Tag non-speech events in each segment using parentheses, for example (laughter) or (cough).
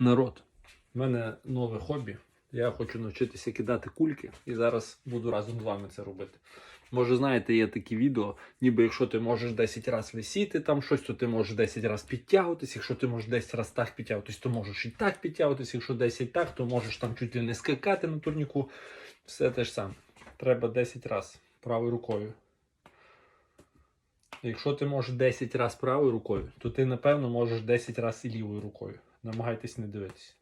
Народ, в мене нове хобі. Я хочу навчитися кидати кульки і зараз буду разом з вами це робити. Може, знаєте, є такі відео, ніби якщо ти можеш 10 разів висіти там щось, то ти можеш 10 разів підтягуватись. Якщо ти можеш 10 разів так підтягуватись, то можеш і так підтягуватись. Якщо 10 так, то можеш там чуть ли не скакати на турніку. Все те ж саме. Треба 10 разів правою рукою. Якщо ти можеш 10 разів правою рукою, то ти напевно можеш 10 разів і лівою рукою. Намагайтесь не дивитися.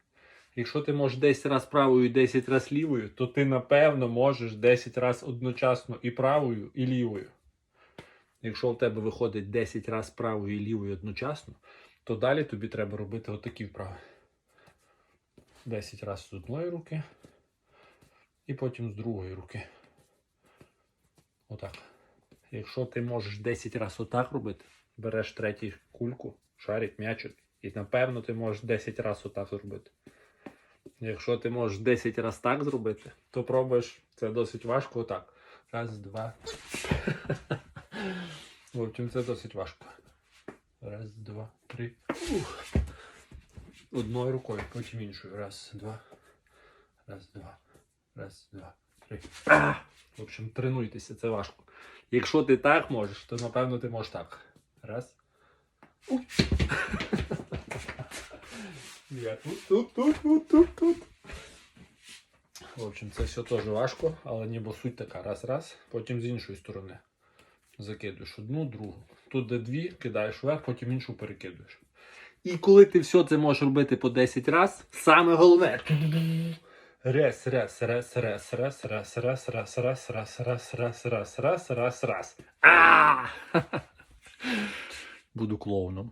Якщо ти можеш 10 разів правою і 10 разів лівою, то ти напевно можеш 10 разів одночасно і правою, і лівою. Якщо в тебе виходить 10 разів правою і лівою одночасно, то далі тобі треба робити отакі вправи. 10 разів з одної руки і потім з другої руки. Отак. Якщо ти можеш 10 разів отак робити, береш третю кульку, шарик, м'ячик, і напевно ти можеш 10 разів отак зробити. Якщо ти можеш 10 разів так зробити, то пробуєш. Це досить важко отак. Раз, два. (laughs) В общем, це досить важко. Раз, два, три. Ух. Одною рукою, потім іншою. Раз, два. Раз, два. Раз, два, три. А! В общем, тренуйтеся, це важко. Якщо ти так можеш, то напевно ти можеш так. Раз. Уй. (laughs) Я тут, тут, тут, тут, тут, тут. В общем, це все теж важко, але ніби суть така. Раз, раз, потім з іншої сторони. Закидуєш одну, другу. Тут де дві, кидаєш вверх, потім іншу перекидуєш. І коли ти все це можеш робити по 10 разів, саме головне. Раз, раз, раз, раз, раз, раз, раз, раз, раз, раз, раз, раз, раз, раз, раз, раз. А! Буду клоуном.